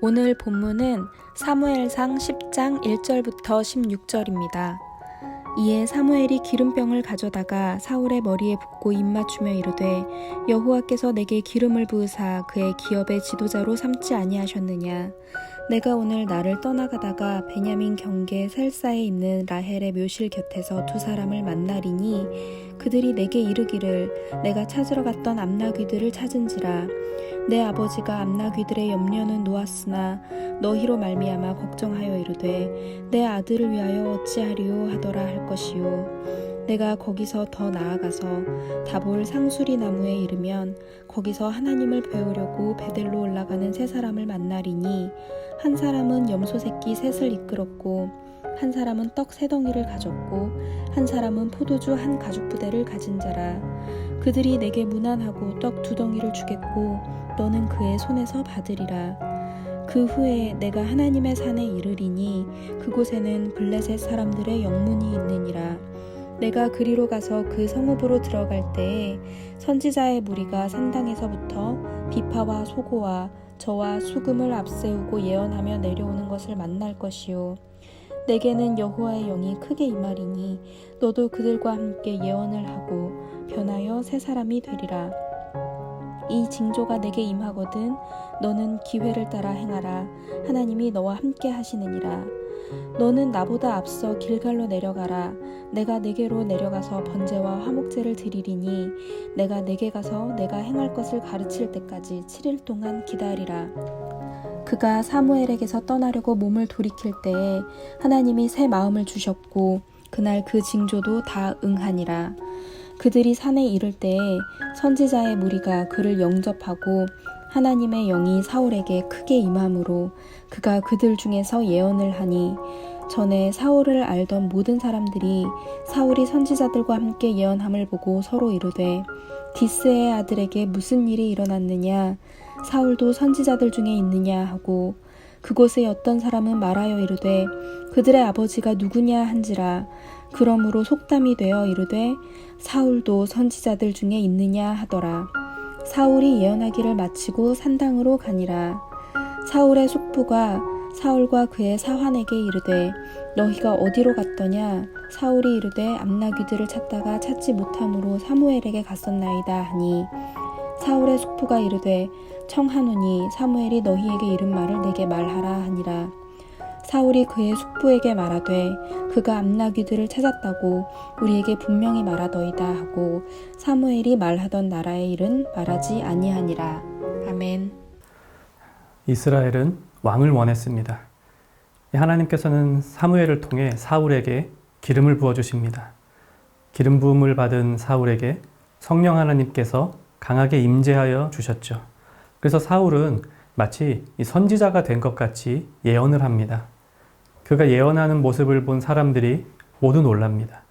오늘 본문은 사무엘상 10장 1절부터 16절입니다. 이에 사무엘이 기름병을 가져다가 사울의 머리에 붓고 입맞추며 이르되 여호와께서 내게 기름을 부으사 그의 기업의 지도자로 삼지 아니하셨느냐 내가 오늘 나를 떠나가다가 베냐민 경계 셀사에 있는 라헬의 묘실 곁에서 두 사람을 만나리니 그들이 내게 이르기를 내가 찾으러 갔던 암나귀들을 찾은지라. 내 아버지가 암나귀들의 염려는 놓았으나 너희로 말미암아 걱정하여 이르되 내 아들을 위하여 어찌하리요 하더라 할 것이요 내가 거기서 더 나아가서 다볼 상수리 나무에 이르면 거기서 하나님을 배우려고 베델로 올라가는 세 사람을 만나리니 한 사람은 염소 새끼 셋을 이끌었고 한 사람은 떡 세 덩이를 가졌고 한 사람은 포도주 한 가죽 부대를 가진 자라. 그들이 내게 무난하고 떡 두 덩이를 주겠고 너는 그의 손에서 받으리라. 그 후에 내가 하나님의 산에 이르리니 그곳에는 블레셋 사람들의 영문이 있느니라 내가 그리로 가서 그 성읍으로 들어갈 때에 선지자의 무리가 산당에서부터 비파와 소고와 저와 수금을 앞세우고 예언하며 내려오는 것을 만날 것이요. 내게는 여호와의 영이 크게 임하리니 너도 그들과 함께 예언을 하고 변하여 새 사람이 되리라. 이 징조가 내게 임하거든 너는 기회를 따라 행하라. 하나님이 너와 함께 하시느니라. 너는 나보다 앞서 길갈로 내려가라. 내가 내게로 내려가서 번제와 화목제를 드리리니 내가 내게 가서 내가 행할 것을 가르칠 때까지 7일 동안 기다리라. 그가 사무엘에게서 떠나려고 몸을 돌이킬 때에 하나님이 새 마음을 주셨고 그날 그 징조도 다 응하니라. 그들이 산에 이를 때에 선지자의 무리가 그를 영접하고 하나님의 영이 사울에게 크게 임함으로 그가 그들 중에서 예언을 하니 전에 사울을 알던 모든 사람들이 사울이 선지자들과 함께 예언함을 보고 서로 이르되 디스의 아들에게 무슨 일이 일어났느냐? 사울도 선지자들 중에 있느냐? 하고 그곳에 어떤 사람은 말하여 이르되 그들의 아버지가 누구냐 한지라. 그러므로 속담이 되어 이르되 사울도 선지자들 중에 있느냐 하더라 사울이 예언하기를 마치고 산당으로 가니라. 사울의 숙부가 사울과 그의 사환에게 이르되 너희가 어디로 갔더냐? 사울이 이르되 암나귀들을 찾다가 찾지 못함으로 사무엘에게 갔었나이다 하니. 사울의 숙부가 이르되 청하노니 사무엘이 너희에게 이른 말을 내게 말하라 하니라 사울이 그의 숙부에게 말하되 그가 암나귀들을 찾았다고 우리에게 분명히 말하더이다 하고 사무엘이 말하던 나라의 일은 말하지 아니하니라 아멘 이스라엘은 왕을 원했습니다. 하나님께서는 사무엘을 통해 사울에게 기름을 부어 주십니다. 기름 부음을 받은 사울에게 성령 하나님께서 강하게 임재하여 주셨죠. 그래서 사울은 마치 선지자가 된 것 같이 예언을 합니다. 그가 예언하는 모습을 본 사람들이 모두 놀랍니다.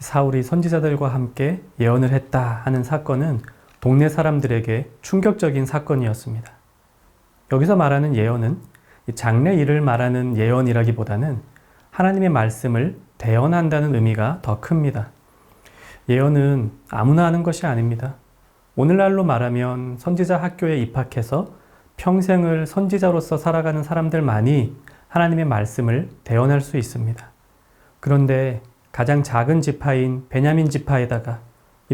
사울이 선지자들과 함께 예언을 했다 하는 사건은 동네 사람들에게 충격적인 사건이었습니다. 여기서 말하는 예언은 장래 일을 말하는 예언이라기보다는 하나님의 말씀을 대언한다는 의미가 더 큽니다. 예언은 아무나 하는 것이 아닙니다. 오늘날로 말하면 선지자 학교에 입학해서 평생을 선지자로서 살아가는 사람들만이 하나님의 말씀을 대언할 수 있습니다. 그런데 가장 작은 지파인 베냐민 지파에다가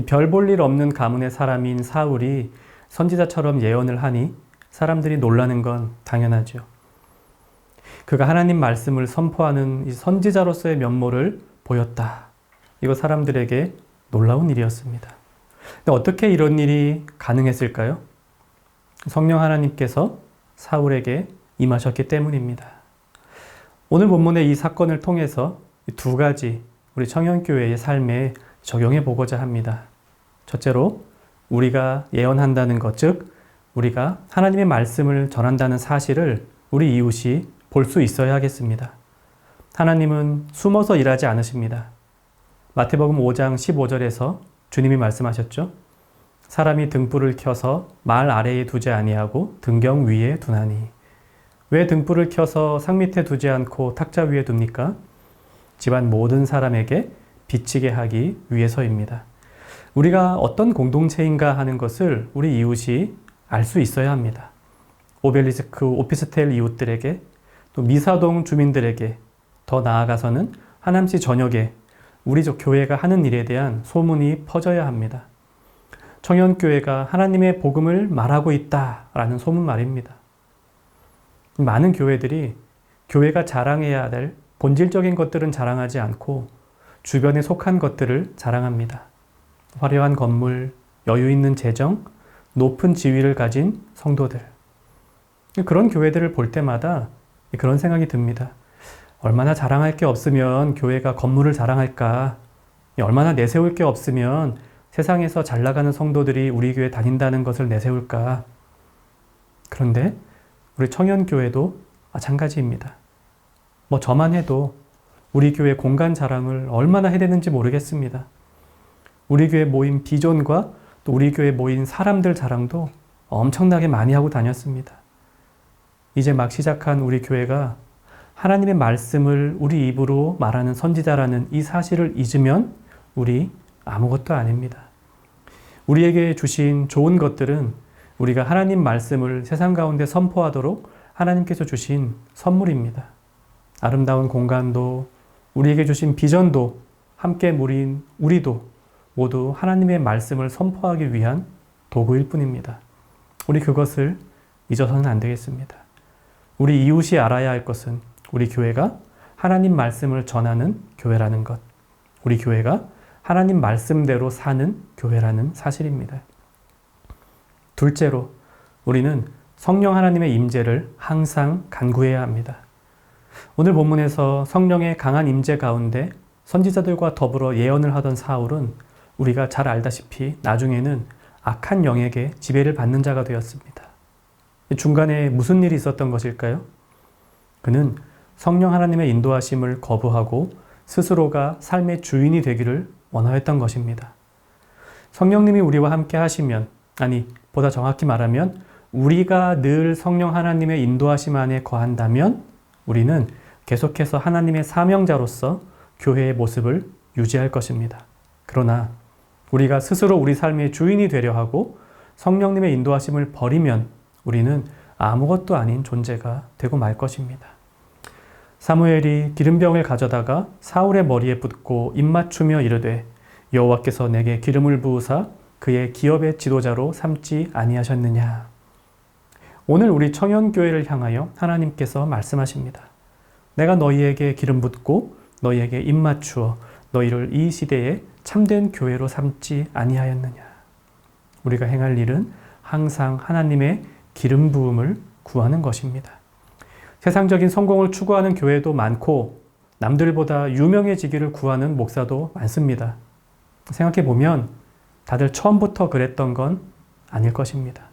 별 볼 일 없는 가문의 사람인 사울이 선지자처럼 예언을 하니 사람들이 놀라는 건 당연하죠. 그가 하나님 말씀을 선포하는 선지자로서의 면모를 보였다. 이거 사람들에게 놀라운 일이었습니다. 근데 어떻게 이런 일이 가능했을까요? 성령 하나님께서 사울에게 임하셨기 때문입니다. 오늘 본문의 이 사건을 통해서 두 가지 우리 청년교회의 삶에 적용해 보고자 합니다. 첫째로 우리가 예언한다는 것, 즉 우리가 하나님의 말씀을 전한다는 사실을 우리 이웃이 볼 수 있어야 하겠습니다. 하나님은 숨어서 일하지 않으십니다. 마태복음 5장 15절에서 주님이 말씀하셨죠. 사람이 등불을 켜서 말 아래에 두지 아니하고 등경 위에 두나니 왜 등불을 켜서 상 밑에 두지 않고 탁자 위에 둡니까? 집안 모든 사람에게 비치게 하기 위해서입니다. 우리가 어떤 공동체인가 하는 것을 우리 이웃이 알 수 있어야 합니다. 오벨리스크 오피스텔 이웃들에게 또 미사동 주민들에게 더 나아가서는 하남시 전역에 우리 저 교회가 하는 일에 대한 소문이 퍼져야 합니다. 청년교회가 하나님의 복음을 말하고 있다라는 소문 말입니다. 많은 교회들이 교회가 자랑해야 될 본질적인 것들은 자랑하지 않고 주변에 속한 것들을 자랑합니다. 화려한 건물, 여유 있는 재정, 높은 지위를 가진 성도들. 그런 교회들을 볼 때마다 그런 생각이 듭니다. 얼마나 자랑할 게 없으면 교회가 건물을 자랑할까? 얼마나 내세울 게 없으면 세상에서 잘 나가는 성도들이 우리 교회 다닌다는 것을 내세울까? 그런데 우리 청년교회도 마찬가지입니다. 뭐 저만 해도 우리 교회 공간 자랑을 얼마나 해야 되는지 모르겠습니다. 우리 교회 모인 비전과 또 우리 교회 모인 사람들 자랑도 엄청나게 많이 하고 다녔습니다. 이제 막 시작한 우리 교회가 하나님의 말씀을 우리 입으로 말하는 선지자라는 이 사실을 잊으면 우리 아무것도 아닙니다. 우리에게 주신 좋은 것들은 우리가 하나님 말씀을 세상 가운데 선포하도록 하나님께서 주신 선물입니다. 아름다운 공간도 우리에게 주신 비전도 함께 무린 우리도 모두 하나님의 말씀을 선포하기 위한 도구일 뿐입니다. 우리 그것을 잊어서는 안 되겠습니다. 우리 이웃이 알아야 할 것은 우리 교회가 하나님 말씀을 전하는 교회라는 것. 우리 교회가 하나님 말씀대로 사는 교회라는 사실입니다. 둘째로 우리는 성령 하나님의 임재를 항상 간구해야 합니다. 오늘 본문에서 성령의 강한 임재 가운데 선지자들과 더불어 예언을 하던 사울은 우리가 잘 알다시피 나중에는 악한 영에게 지배를 받는 자가 되었습니다. 중간에 무슨 일이 있었던 것일까요? 그는 성령 하나님의 인도하심을 거부하고 스스로가 삶의 주인이 되기를 원하였던 것입니다. 성령님이 우리와 함께 하시면, 아니, 보다 정확히 말하면, 우리가 늘 성령 하나님의 인도하심 안에 거한다면, 우리는 계속해서 하나님의 사명자로서 교회의 모습을 유지할 것입니다. 그러나, 우리가 스스로 우리 삶의 주인이 되려 하고, 성령님의 인도하심을 버리면, 우리는 아무것도 아닌 존재가 되고 말 것입니다. 사무엘이 기름병을 가져다가 사울의 머리에 붓고 입맞추며 이르되 여호와께서 내게 기름을 부으사 그의 기업의 지도자로 삼지 아니하셨느냐. 오늘 우리 청년교회를 향하여 하나님께서 말씀하십니다. 내가 너희에게 기름 붓고 너희에게 입맞추어 너희를 이 시대에 참된 교회로 삼지 아니하였느냐. 우리가 행할 일은 항상 하나님의 기름 부음을 구하는 것입니다. 세상적인 성공을 추구하는 교회도 많고 남들보다 유명해지기를 구하는 목사도 많습니다. 생각해 보면 다들 처음부터 그랬던 건 아닐 것입니다.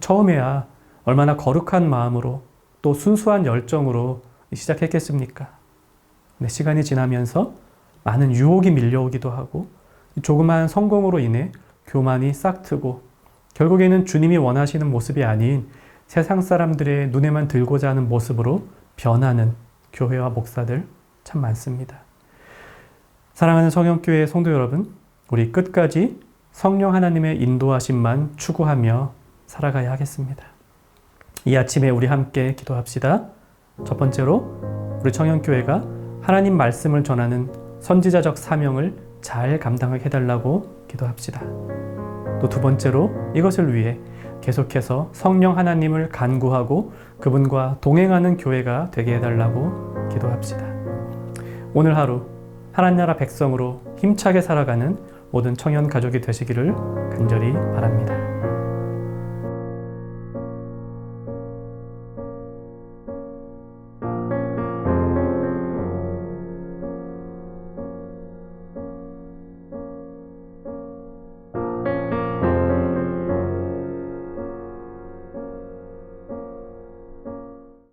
처음에야 얼마나 거룩한 마음으로 또 순수한 열정으로 시작했겠습니까? 근데 시간이 지나면서 많은 유혹이 밀려오기도 하고 조그마한 성공으로 인해 교만이 싹트고 결국에는 주님이 원하시는 모습이 아닌 세상 사람들의 눈에만 들고자 하는 모습으로 변하는 교회와 목사들 참 많습니다. 사랑하는 성형교회 성도 여러분, 우리 끝까지 성령 하나님의 인도하심만 추구하며 살아가야 하겠습니다. 이 아침에 우리 함께 기도합시다. 첫 번째로 우리 청년교회가 하나님 말씀을 전하는 선지자적 사명을 잘 감당하게 해달라고 기도합시다. 또 두 번째로 이것을 위해 계속해서 성령 하나님을 간구하고 그분과 동행하는 교회가 되게 해달라고 기도합시다. 오늘 하루 하나님 나라 백성으로 힘차게 살아가는 모든 청년 가족이 되시기를 간절히 바랍니다.